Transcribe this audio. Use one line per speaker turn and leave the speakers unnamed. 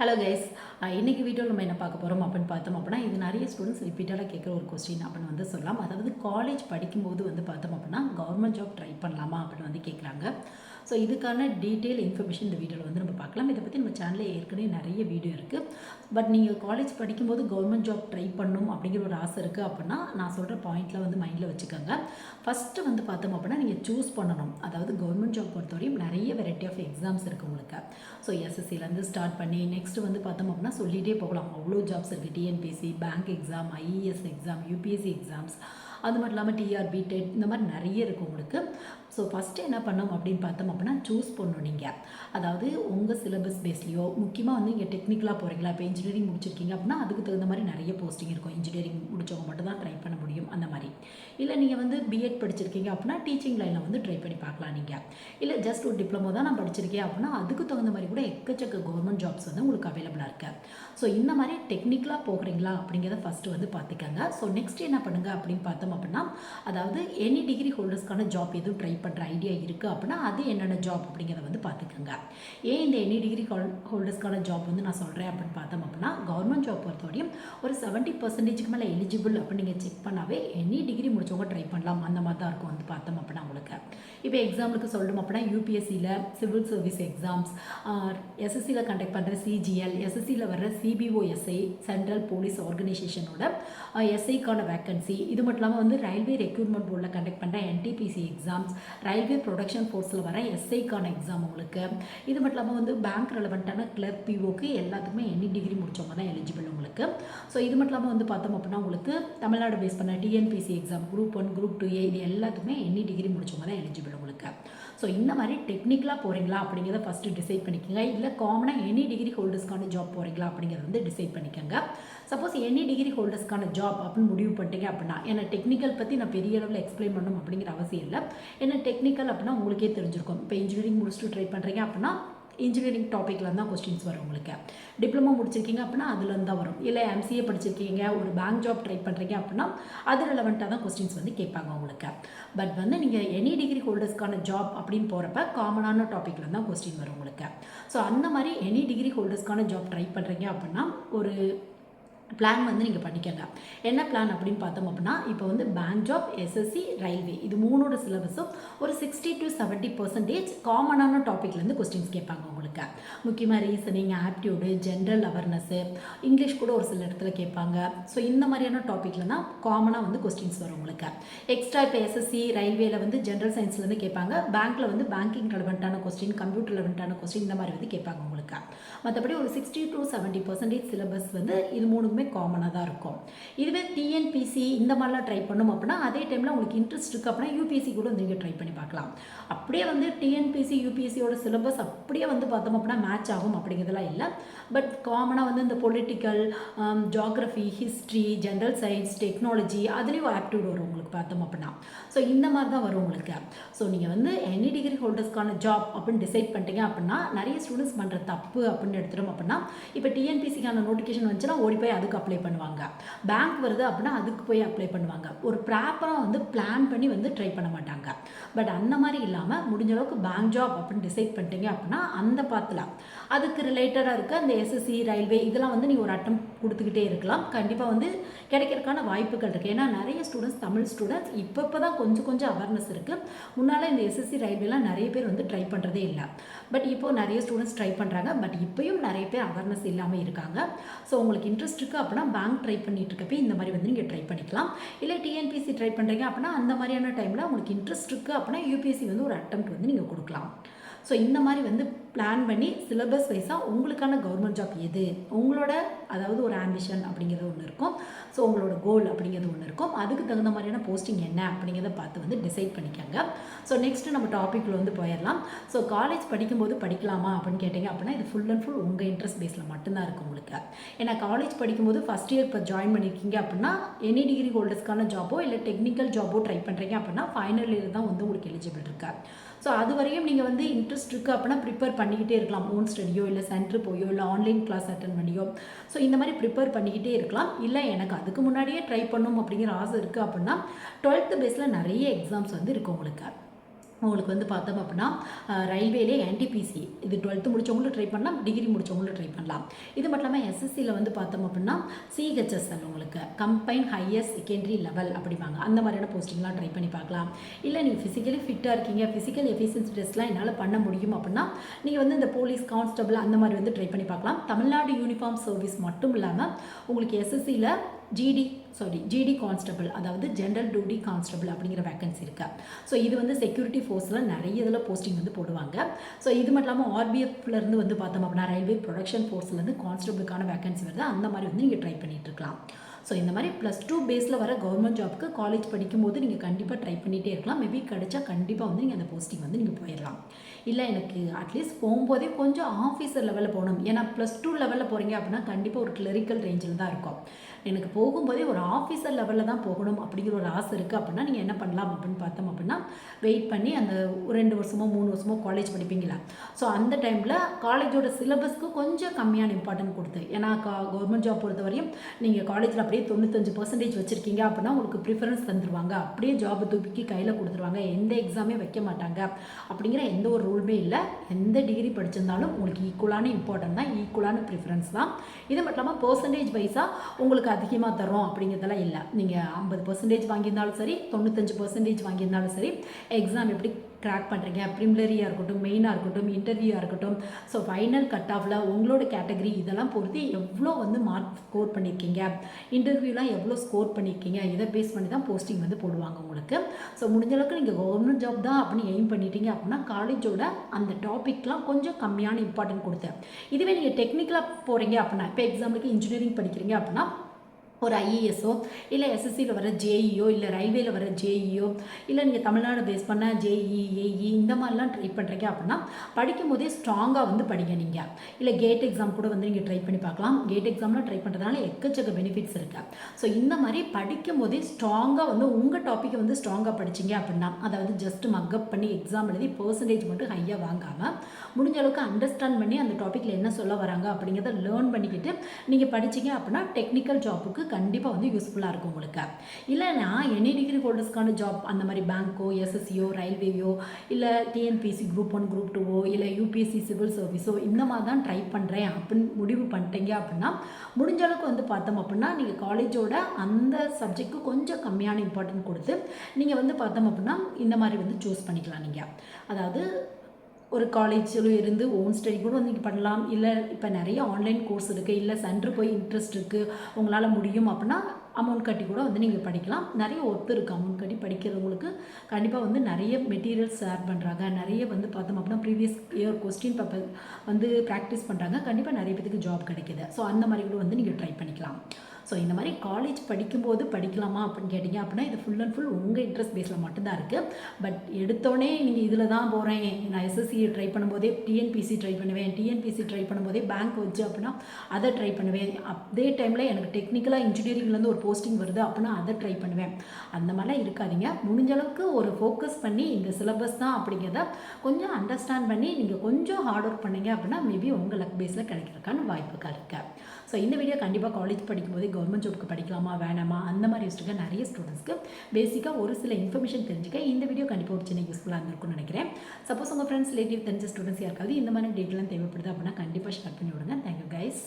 Hello guys இன்றைக்கி வீடியோவில் நம்ம என்ன பார்க்க போகிறோம் அப்படின்னு பார்த்தோம் அப்படின்னா இது நிறைய ஸ்டூடெண்ட்ஸ் ரிப்பீட்டடாக கேட்குற ஒரு கொஸ்டின் அப்படின்னு வந்து சொல்லலாம். அதாவது காலேஜ் படிக்கும்போது வந்து பார்த்தோம் அப்படின்னா கவர்மெண்ட் ஜாப் ட்ரை பண்ணலாமா அப்படின்னு வந்து கேட்குறாங்க. ஸோ இதுக்கான டீட்டெயில் இன்ஃபர்மேஷன் இந்த வீடியோவில் வந்து நம்ம பார்க்கலாம். இதை பற்றி நம்ம சேனலில் ஏற்கனவே நிறைய வீடியோ இருக்குது பட் நீங்கள் காலேஜ் படிக்கும்போது கவர்மெண்ட் ஜாப் ட்ரை பண்ணணும் அப்படிங்கிற ஒரு ஆசை இருக்குது அப்படின்னா நான் சொல்கிற பாயிண்ட்டில் வந்து மைண்டில் வச்சுக்கோங்க. ஃபஸ்ட்டு வந்து பார்த்தோம் அப்படின்னா நீங்கள் சூஸ் பண்ணணும். அதாவது கவர்மெண்ட் ஜாப் பொறுத்தவரையும் நிறைய வெரைட்டி ஆஃப் எக்ஸாம்ஸ் இருக்குது உங்களுக்கு. ஸோ எஸ்எஸ்சிலேருந்து ஸ்டார்ட் பண்ணி நெக்ஸ்ட் வந்து பார்த்தோம் அப்படின்னா சொல்லிகிட்டே போகலாம். அவ்வளோ ஜாப்ஸ் இருக்குது TNPSC bank exam IES exam UPSC exams அது மட்டும் இல்லாமல் டிஆர்பி டெட் இந்த மாதிரி நிறைய இருக்குது உங்களுக்கு. ஸோ ஃபஸ்ட்டு என்ன பண்ணோம் அப்படின்னு பார்த்தோம் அப்படின்னா சூஸ் பண்ணணும் நீங்கள் அதாவது உங்கள் சிலபஸ் பேஸ்லேயோ முக்கியமாக வந்து இங்கே டெக்னிக்கலாக போகிறீங்களா இப்போ இன்ஜினியரிங் முடிச்சிருக்கீங்க அப்படின்னா அதுக்கு தகுந்த மாதிரி நிறைய போஸ்டிங் இருக்கும். இன்ஜினியரிங் முடித்தவங்க மட்டும் தான் ட்ரை பண்ண முடியும் அந்த மாதிரி. இல்லை நீங்கள் வந்து பிஎட் படிச்சிருக்கீங்க அப்படின்னா டீச்சிங் லைனில் வந்து ட்ரை பண்ணி பார்க்கலாம் நீங்கள் இல்லை ஜஸ்ட் ஒரு டிப்ளமோ தான் நான் படிச்சிருக்கேன் அப்படின்னா அதுக்கு தகுந்த மாதிரி கூட எக்கச்சக்க கவர்மெண்ட் ஜாப்ஸ் வந்து உங்களுக்கு அவைலபிளாக இருக்கு. ஸோ இந்த மாதிரி டெக்னிக்கலாக போகிறீங்களா அப்படிங்கிறத ஃபஸ்ட்டு வந்து பார்த்துக்கங்க. ஸோ நெக்ஸ்ட் என்ன பண்ணுங்க அப்படின்னு பார்த்தோம் அப்படின்னா அதாவது எனி டிகிரி ஹோல்டர்ஸ்க்கான ஜாப் எதுவும் ட்ரை பண்ணுற ஐடியா இருக்குது அப்படின்னா அது என்னென்ன ஜாப் அப்படிங்கிறத வந்து பார்த்துக்கோங்க. ஏன் இந்த எனி டிகிரி ஹோல்டர்ஸ்க்கான ஜாப் வந்து நான் சொல்கிறேன் அப்படின்னு பார்த்தோம் அப்படின்னா கவர்மெண்ட் ஜாப் பொறுத்தவரையும் ஒரு செவன்ட்டி பர்சன்டேஜ்க்கு மேலே எலிஜிபிள் அப்படின்னு நீங்கள் செக் பண்ணாவே எனி டிகிரி முடிச்சவங்க ட்ரை பண்ணலாம். அந்த மாதிரி தான் இருக்கும் வந்து பார்த்தோம் அப்படின்னா உங்களுக்கு. இப்போ எக்ஸாம்பிளுக்கு சொல்லணும் அப்படின்னா யூபிஎஸ்சியில் சிவில் சர்வீஸ் எக்ஸாம்ஸ் எஸ்எஸ்சியில் கண்டக்ட் பண்ணுற சிஜிஎல் எஸ்எஸ்சியில் வர்ற சிபிஓஎஸ்ஐ சென்ட்ரல் போலீஸ் ஆர்கனைசேஷனோட எஸ்ஐக்கான வேக்கன்சி இது மட்டும் இல்லாமல் வந்து ரயில்வே ரெக்யூர்மெண்ட் போர்டில் கண்டக்ட் பண்ணுற என்டிபிசி எக்ஸாம்ஸ் ரயில்வே ப்ரொடக்ஷன் ஃபோர்ஸில் வர எஸ்ஐக்கான எக்ஸாம் உங்களுக்கு. இது மட்டும் இல்லாமல் வந்து பேங்க் ரெலவெண்ட்டான கிளர்க் பிஓக்கு எல்லாத்துக்குமே எனி டிகிரி முடித்தவங்க தான் எலிஜிபிள் உங்களுக்கு. ஸோ இது மட்டும் இல்லாமல் வந்து பார்த்தோம் அப்படின்னா உங்களுக்கு தமிழ்நாடு பேஸ் பண்ண TNPSC exam group one group two A இது எல்லாத்துக்குமே எனி டிகிரி முடித்தவங்க தான் எலிஜிபிள் உங்களுக்கு. ஸோ இந்த மாதிரி டெக்னிக்கலாக போகிறீங்களா அப்படிங்கிறத ஃபஸ்ட்டு டிசைட் பண்ணிக்கோங்க. இல்லை காமனாக எனி டிகிரி ஹோல்டர்ஸ்க்கான ஜாப் போகிறீங்களா அப்படிங்கிறத வந்து டிசைட் பண்ணிக்கோங்க. சப்போஸ் எனி டிகிரி ஹோல்டர்ஸ்க்கான ஜாப் அப்படின்னு முடிவு பண்ணிட்டீங்க அப்படின்னா ஏன்னா டெக்னிக்கல் பற்றி நான் பெரிய அளவில் எக்ஸ்பிளைன் பண்ணணும் அப்படிங்கிற அவசியம் இல்லை. ஏன்னா டெக்னிக்கல் அப்படின்னா உங்களுக்கே தெரிஞ்சிருக்கும். இப்போ இன்ஜினியரிங் முடிச்சுட்டு ட்ரை பண்ணுறீங்க அப்படின்னா இன்ஜினியரிங் டாப்பிக்கில் தான் கொஸ்டின்ஸ் வரும் உங்களுக்கு. டிப்ளமோ முடிச்சிருக்கீங்க அப்படின்னா அதுலேருந்து தான் வரும். இல்லை எம்சிஏ படிச்சிருக்கீங்க ஒரு பேங்க் ஜாப் ட்ரை பண்ணுறீங்க அப்படின்னா அது ரிலவெண்ட்டாக தான் கொஸ்டின்ஸ் வந்து கேட்பாங்க உங்களுக்கு. பட் வந்து நீங்கள் எனி டிகிரி ஹோல்டர்ஸ்க்கான ஜாப் அப்படின்னு போகிறப்ப காமனான டாப்பிக்கில் தான் கொஸ்டின் வரும் உங்களுக்கு. ஸோ அந்த மாதிரி எனி டிகிரி ஹோல்டர்ஸ்க்கான ஜாப் ட்ரை பண்ணுறீங்க அப்படின்னா ஒரு பிளான் வந்து நீங்கள் பண்ணிக்கங்க. என்ன பிளான் அப்படின்னு பார்த்தோம் அப்படின்னா இப்போ வந்து பேங்க் ஜாப் எஸ்எஸ்சி ரயில்வே இது மூணோட சிலபஸும் ஒரு சிக்ஸ்டி டு செவன்ட்டி பர்சன்டேஜ் காமனான டாப்பிக்லேருந்து கொஸ்டின்ஸ் கேட்பாங்க உங்களுக்கு. முக்கியமாக reasoning aptitude general awareness English கூட ஒரு சில இடத்துல கேட்பாங்க. ஸோ இந்த மாதிரியான டாப்பிக்கில் தான் காமனாக வந்து கொஸ்டின்ஸ் வரும் உங்களுக்கு. எக்ஸ்ட்ரா இப்போ எஸ்எஸ்சி ரயில்வேல வந்து ஜென்ரல் சயின்ஸ்லேருந்து கேட்பாங்க. பேங்க்கில் வந்து பேங்கிங் ரெலவெண்ட்டான கொஸ்டின் கம்ப்யூட்டர் ரெலவெண்ட்டான கொஸ்டின் இந்த மாதிரி வந்து கேட்பாங்க உங்களுக்கு மற்றபடி ஒரு sixty to seventy percentage syllabus வந்து இது மூணுக்குமே காமனாக தான் இருக்கும். இதுவே டிஎன்பிசி இந்த மாதிரிலாம் ட்ரை பண்ணும் அப்படின்னா அதே டைமில் உங்களுக்கு இன்ட்ரெஸ்ட் இருக்குது அப்படின்னா யூபிஎஸ்சி கூட நீங்கள் ட்ரை பண்ணி பார்க்கலாம். அப்படியே வந்து டிஎன்பிசி யூபிஎஸ்சியோட சிலபஸ் அப்படியே வந்து பார்த்தோம் அப்படின்னா மேட்ச் ஆகும் அப்படிங்கிறதுலாம் இல்லை. பட் காமனாக வந்து இந்த political geography history general science technology அதுலேயும் ஆப்டியூட் வரும் உங்களுக்கு பார்த்தோம் அப்படின்னா. ஸோ இந்த மாதிரி தான் வரும் உங்களுக்கு. ஸோ நீங்கள் வந்து எனி டிகிரி ஹோல்டர்ஸ்க்கான ஜாப் அப்படின்னு டிசைட் பண்ணிட்டீங்க அப்படின்னா நிறைய ஸ்டூடெண்ட்ஸ் பண்ணுற தப்பு அப்படின்னு எடுத்துட்டோம் அப்படின்னா இப்போ டிஎன்பிசிக்கான நோட்டிஃபிகேஷன் வந்துச்சுன்னா ஓடி போய் அதுக்கு அப்ளை பண்ணுவாங்க. பேங்க் வருது அப்படின்னா அதுக்கு போய் அப்ளை பண்ணுவாங்க. ஒரு ப்ராப்பராக வந்து பிளான் பண்ணி வந்து ட்ரை பண்ண மாட்டாங்க. பட் அந்த மாதிரி இல்லாமல் முடிஞ்ச அளவுக்கு பேங்க் ஜாப் அப்படின்னு டிசைட் பண்ணிட்டீங்க அப்படின்னா அந்த பாத்தில் அதுக்கு ரிலேட்டடாக இருக்க அந்த எஸ்எஸ்சி ரயில்வே இதெல்லாம் வந்து நீங்கள் ஒரு அட்டம் கொடுத்துக்கிட்டே இருக்கலாம். கண்டிப்பாக வந்து கிடைக்கிறதுக்கான வாய்ப்புகள் இருக்குது ஏன்னா நிறைய ஸ்டூடெண்ட்ஸ் தமிழ் ஸ்டூடெண்ட்ஸ் இப்போ இப்போ தான் கொஞ்சம் கொஞ்சம் அவேர்னஸ் இருக்குது முன்னால் இந்த எஸ்எஸ்சி ரயில்வேலாம் நிறைய பேர் வந்து ட்ரை பண்ணுறதே இல்லை. பட் இப்போது நிறைய ஸ்டூடெண்ட்ஸ் ட்ரை பண்ணுறாங்க பட் இப்போயும் நிறைய பேர் அவேர்னஸ் இல்லாமல் இருக்காங்க. ஸோ உங்களுக்கு இன்ட்ரெஸ்ட் இருக்குது அப்படின்னா பேங்க் ட்ரை பண்ணிட்டு இருக்கப்போ இந்த மாதிரி வந்து நீங்கள் ட்ரை பண்ணிக்கலாம். இல்லை டிஎன்பிசி ட்ரை பண்ணுறீங்க அப்படின்னா அந்த மாதிரியான டைமில் உங்களுக்கு இன்ட்ரெஸ்ட் இருக்குது அப்படின்னா யூபிஎஸ்சி வந்து ஒரு அட்டம் வந்து நீங்கள் கொடுக்கலாம். ஸோ இந்த மாதிரி வந்து பிளான் பண்ணி சிலபஸ் வைஸாக உங்களுக்கான கவர்மெண்ட் ஜாப் எது? உங்களோட அதாவது ஒரு ஆம்பிஷன் அப்படிங்கிறது ஒன்று இருக்கும். ஸோ உங்களோட கோல் அப்படிங்கிறது ஒன்று இருக்கும். அதுக்கு தகுந்த மாதிரியான போஸ்டிங் என்ன அப்படிங்கிறத பார்த்து வந்து டிசைட் பண்ணிக்கோங்க. ஸோ நெக்ஸ்ட்டு நம்ம டாப்பிக்கில் வந்து போயிடலாம். ஸோ காலேஜ் படிக்கும்போது படிக்கலாமா அப்படின்னு கேட்டிங்க அப்படின்னா இது ஃபுல் அண்ட் ஃபுல் உங்கள் இன்ட்ரெஸ்ட் பேஸில் மட்டும்தான் இருக்கும் உங்களுக்கு. ஏன்னா காலேஜ் படிக்கும்போது ஃபஸ்ட் இயர் இப்போ ஜாயின் பண்ணியிருக்கீங்க அப்படின்னா எனி டிகிரி ஹோல்டர்ஸ்க்கான ஜாபோ இல்லை டெக்னிக்கல் ஜாபோ ட்ரை பண்ணுறீங்க அப்படின்னா ஃபைனல் இயர் தான் வந்து உங்களுக்கு எலிஜிபிள் இருக்கு. ஸோ அது வரையும் நீங்கள் வந்து இன்ட்ரெஸ்ட் இருக்குது அப்படின்னா ப்ரிப்பேர் பண்ணிக்கிட்டே இருக்கலாம். ஓன் ஸ்டடியோ இல்லை சென்டர் போயோ இல்லை ஆன்லைன் கிளாஸ் அட்டன் பண்ணியோ. ஸோ இந்த மாதிரி ப்ரிப்பேர் பண்ணிக்கிட்டே இருக்கலாம். இல்லை எனக்கு அதுக்கு முன்னாடியே ட்ரை பண்ணணும் அப்படிங்கிற ஆசை இருக்குது அப்படின்னா டுவெல்த்து பேஸில் நிறைய எக்ஸாம்ஸ் வந்து இருக்குது உங்களுக்கு. உங்களுக்கு வந்து பார்த்தோம் அப்படின்னா ரயில்வேலே என்டிபிசி இது டுவெல்த்து முடிச்சவங்களும் ட்ரை பண்ணலாம் டிகிரி முடிச்சவங்களும் ட்ரை பண்ணலாம். இது மட்டும் இல்லாமல் எஸ்எஸ்சியில் வந்து பார்த்தோம் அப்படின்னா சிஹெச்எஸ்எல் உங்களுக்கு கம்பைன் ஹையர் செகண்டரி லெவல் அப்படிம்பாங்க. அந்த மாதிரியான போஸ்டிங்லாம் ட்ரை பண்ணி பார்க்கலாம். இல்லை நீங்கள் ஃபிசிக்கலி ஃபிட்டாக இருக்கீங்க ஃபிசிக்கல் எஃபிஷியன்சி டெஸ்ட்லாம் என்னால் பண்ண முடியும் அப்படின்னா நீங்கள் வந்து இந்த போலீஸ் கான்ஸ்டபிள் அந்த மாதிரி வந்து ட்ரை பண்ணி பார்க்கலாம். தமிழ்நாடு யூனிஃபார்ம் சர்வீஸ் மட்டும் இல்லாமல் உங்களுக்கு எஸ்எஸ்சியில் ஜிடி சாரி ஜிடி கான்ஸ்டபிள் அதாவது ஜென்ரல் டியூட்டி கான்ஸ்டபிள் அப்படிங்கிற வேக்கன்சி இருக்கு. ஸோ இது வந்து செக்யூரிட்டி ஃபோர்ஸில் நிறைய இதில் போஸ்டிங் வந்து போடுவாங்க. ஸோ இது மட்டும் இல்லாமல் ஆர்பிஎஃப்லேருந்து வந்து பார்த்தோம் அப்படின்னா ரயில்வே ப்ரொடக்ஷன் ஃபோர்ஸ்லேருந்து கான்ஸ்டபிளுக்கான வேக்கன்சி வருது. அந்த மாதிரி வந்து நீங்கள் ட்ரை பண்ணிகிட்டு இருக்கலாம். ஸோ இந்த மாதிரி ப்ளஸ் டூ பேஸில் வர கவர்மெண்ட் ஜாப்க்கு காலேஜ் படிக்கும்போது நீங்கள் கண்டிப்பாக ட்ரை பண்ணிகிட்டே இருக்கலாம். மேபி கிடைச்சா கண்டிப்பாக வந்து நீங்கள் அந்த போஸ்டிங் வந்து நீங்கள் போயிடலாம் இல்லை எனக்கு அட்லீஸ்ட் போகும்போதே கொஞ்சம் ஆஃபீஸர் லெவலில் போகணும். ஏன்னா ப்ளஸ் டூ லெவலில் போகிறீங்க அப்படின்னா கண்டிப்பாக ஒரு கிளரிக்கல் ரேஞ்சில் தான் இருக்கும். எனக்கு போகும்போதே ஒரு ஆஃபீஸர் லெவலில் தான் போகணும் அப்படிங்கிற ஒரு ஆசை இருக்குது அப்படின்னா நீங்கள் என்ன பண்ணலாம் அப்படின்னு பார்த்தோம் அப்படின்னா வெயிட் பண்ணி அந்த ஒரு ரெண்டு வருஷமோ மூணு வருஷமோ காலேஜ் படிப்பீங்களா ஸோ அந்த டைமில் காலேஜோட சிலபஸ்க்கு கொஞ்சம் கம்மியான இம்பார்ட்டன்ட் கொடுத்து. ஏன்னா கவர்மெண்ட் ஜாப் பொறுத்த வரையும் நீங்கள் காலேஜில் அப்படியே தொண்ணூத்தஞ்சு பர்சன்டேஜ் வச்சுருக்கீங்க அப்படின்னா உங்களுக்கு ப்ரிஃபரன்ஸ் தந்துடுவாங்க அப்படியே ஜாப் தூக்கி கையில் கொடுத்துருவாங்க. எந்த எக்ஸாமே வைக்க மாட்டாங்க. அப்படிங்கிற எந்த ஒரு ரூலுமே இல்லை. எந்த டிகிரி படிச்சிருந்தாலும் உங்களுக்கு ஈக்குவலான இம்பார்ட்டன்ட் தான். ஈக்குவலான ப்ரிஃபரன்ஸ் தான். இது மட்டும் இல்லாமல் பர்சன்டேஜ் வைஸாக உங்களுக்கு அதிகமாக தரும் அப்படிங்கிறதெல்லாம் இல்லை. நீங்கள் ஐம்பது பர்சன்டேஜ் வாங்கியிருந்தாலும் சரி தொண்ணூத்தஞ்சு பர்சன்டேஜ் வாங்கியிருந்தாலும் சரி எக்ஸாம் எப்படி க்ராக் பண்ணுறீங்க ப்ரிம்லரியாக இருக்கட்டும் மெயினாக இருக்கட்டும் இன்டர்வியூவாக இருக்கட்டும். ஸோ ஃபைனல் கட் ஆஃபில் உங்களோட கேட்டகரி இதெல்லாம் பொறுத்து எவ்வளோ வந்து மார்க் ஸ்கோர் பண்ணியிருக்கீங்க இன்டர்வியூலாம் எவ்வளோ ஸ்கோர் பண்ணியிருக்கீங்க இதை பேஸ் பண்ணி தான் போஸ்டிங் வந்து போடுவாங்க உங்களுக்கு. ஸோ முடிஞ்சளவுக்கு நீங்கள் கவர்மெண்ட் ஜாப் தான் அப்படின்னு எய்ம் பண்ணிட்டீங்க அப்படின்னா காலேஜோட அந்த டாப்பிக்லாம் கொஞ்சம் கம்மியான இம்பார்ட்டன்ட் கொடுத்து இதுவே நீங்கள் டெக்னிக்கலாக போகிறீங்க அப்படின்னா இப்போ எக்ஸாம்பிளுக்கு இன்ஜினியரிங் படிக்கிறீங்க அப்படின்னா ஒரு ஐஏஎஸ்ஸோ இல்லை எஸ்எஸ்சியில் வர ஜேஇஓ இல்லை ரயில்வேல வர ஜேஇஓ இல்லை நீங்கள் தமிழ்நாடு பேஸ் பண்ண ஜேஇ ஏஇ இந்த மாதிரிலாம் ட்ரை பண்ணுறீங்க அப்படின்னா படிக்கும் போதே ஸ்ட்ராங்காக வந்து படிங்க நீங்கள் இல்லை கேட் எக்ஸாம் கூட வந்து நீங்கள் ட்ரை பண்ணி பார்க்கலாம். கேட் எக்ஸாம்லாம் ட்ரை பண்ணுறதுனால எக்கச்சக்க பெனிஃபிட்ஸ் இருக்குது ஸோ இந்த மாதிரி படிக்கும் போதே ஸ்ட்ராங்காக வந்து உங்கள் டாப்பிக்கை வந்து ஸ்ட்ராங்காக படிச்சீங்க அப்படின்னா அதாவது ஜஸ்ட் மக்கப் பண்ணி எக்ஸாம் எழுதி பர்சன்டேஜ் மட்டும் ஹையாக வாங்காமல் முடிஞ்ச அளவுக்கு அண்டர்ஸ்டாண்ட் பண்ணி அந்த டாப்பிக்கில் என்ன சொல்ல வராங்க அப்படிங்கிறத லேர்ன் பண்ணிக்கிட்டு நீங்கள் படிச்சீங்க அப்படின்னா டெக்னிக்கல் ஜாப்புக்கு கண்டிப்பாக வந்து யூஸ்ஃபுல்லாக இருக்கும் உங்களுக்கு. இல்லைனா எனி டிகிரி ஹோல்டர்ஸ்க்கான ஜாப் அந்த மாதிரி பேங்க்கோ எஸ்எஸ்சியோ ரயில்வேயோ இல்லை டிஎன்பிசி குரூப் ஒன் குரூப் டூவோ இல்லை யூபிஎஸ்சி சிவில் சர்வீஸோ இந்த மாதிரி தான் ட்ரை பண்ணுறேன் அப்படின்னு முடிவு பண்ணிட்டீங்க அப்படின்னா முடிஞ்ச அளவுக்கு வந்து பார்த்தோம் அப்படின்னா நீங்கள் காலேஜோட அந்த சப்ஜெக்ட்டுக்கு கொஞ்சம் கம்மியான இம்பார்ட்டன்ட் கொடுத்து நீங்கள் வந்து பார்த்தோம் அப்படின்னா இந்த மாதிரி வந்து சூஸ் பண்ணிக்கலாம் நீங்கள் அதாவது ஒரு காலேஜில் இருந்து ஓன் ஸ்டடி கூட வந்து நீங்கள் பண்ணலாம். இல்லை இப்போ நிறைய ஆன்லைன் கோர்ஸ் இருக்குது இல்லை சென்டர் போய் இன்ட்ரெஸ்ட் இருக்குது உங்களால் முடியும் அப்படின்னா அமௌண்ட் கட்டி கூட வந்து நீங்கள் படிக்கலாம். நிறைய ஒர்த்து இருக்குது அமௌண்ட் கட்டி படிக்கிறவங்களுக்கு. கண்டிப்பாக வந்து நிறைய மெட்டீரியல்ஸ் ஷேர் பண்ணுறாங்க நிறைய வந்து பார்த்தோம் அப்படின்னா ப்ரீவியஸ் இயர் கொஸ்டின் பேப்பர் வந்து ப்ராக்டிஸ் பண்ணுறாங்க கண்டிப்பாக நிறைய பேத்துக்கு ஜாப் கிடைக்குது. ஸோ அந்த மாதிரி கூட வந்து நீங்கள் ட்ரை பண்ணிக்கலாம். ஸோ இந்த மாதிரி காலேஜ் படிக்கும்போது படிக்கலாமா அப்படின்னு கேட்டிங்க அப்படின்னா இது ஃபுல் அண்ட் ஃபுல் உங்கள் இன்ட்ரெஸ்ட் பேஸில் மட்டும்தான் இருக்குது பட் எடுத்தோடனே நீங்கள் இதில் தான் போகிறேன் நான் எஸ்எஸ்சி ட்ரை பண்ணும்போதே டிஎன்பிசி ட்ரை பண்ணுவேன். டிஎன்பிசி ட்ரை பண்ணும்போதே பேங்க் வச்சு அப்படின்னா அதை ட்ரை பண்ணுவேன். அதே டைமில் எனக்கு டெக்னிக்கலாக இன்ஜினியரிங்லேருந்து ஒரு போஸ்டிங் வருது அப்படின்னா அதை ட்ரை பண்ணுவேன். அந்த மாதிரிலாம் இருக்காதீங்க. முடிஞ்ச அளவுக்கு ஒரு ஃபோக்கஸ் பண்ணி இந்த சிலபஸ் தான் அப்படிங்கிறத கொஞ்சம் அண்டர்ஸ்டாண்ட் பண்ணி நீங்கள் கொஞ்சம் ஹார்ட் ஒர்க் பண்ணீங்க அப்படின்னா மேபி உங்கள் லக் பேஸில் கிடைக்கிறதுக்கான வாய்ப்புகள் இருக்குது ஸோ இந்த வீடியோ கண்டிப்பாக காலேஜ் படிக்கும்போது கவர்மெண்ட் ஜாப்க்கு படிக்கலாமா வேணாமா? அந்த மாதிரி யோசிச்சுக்க நிறைய ஸ்டூடெண்ட்ஸ்க்கு பேசிக்காக ஒரு சில இன்ஃபர்மேஷன் தெரிஞ்சுக்க இந்த வீடியோ கண்டிப்பாக ஒரு சின்ன யூஸ்ஃபுல்லாக இருந்திருக்கும்னு நினைக்கிறேன். சப்போஸ் உங்கள் ஃப்ரெண்ட்ஸ் ரிலேட்டிவ் தெரிஞ்ச ஸ்டூடெண்ட்ஸ் யாருக்காவது இந்த மாதிரி டீட்டெயிலாம் தேவைப்படுது அப்படின்னா கண்டிப்பாக ஷேர் பண்ணி விடுங்க. Thank you guys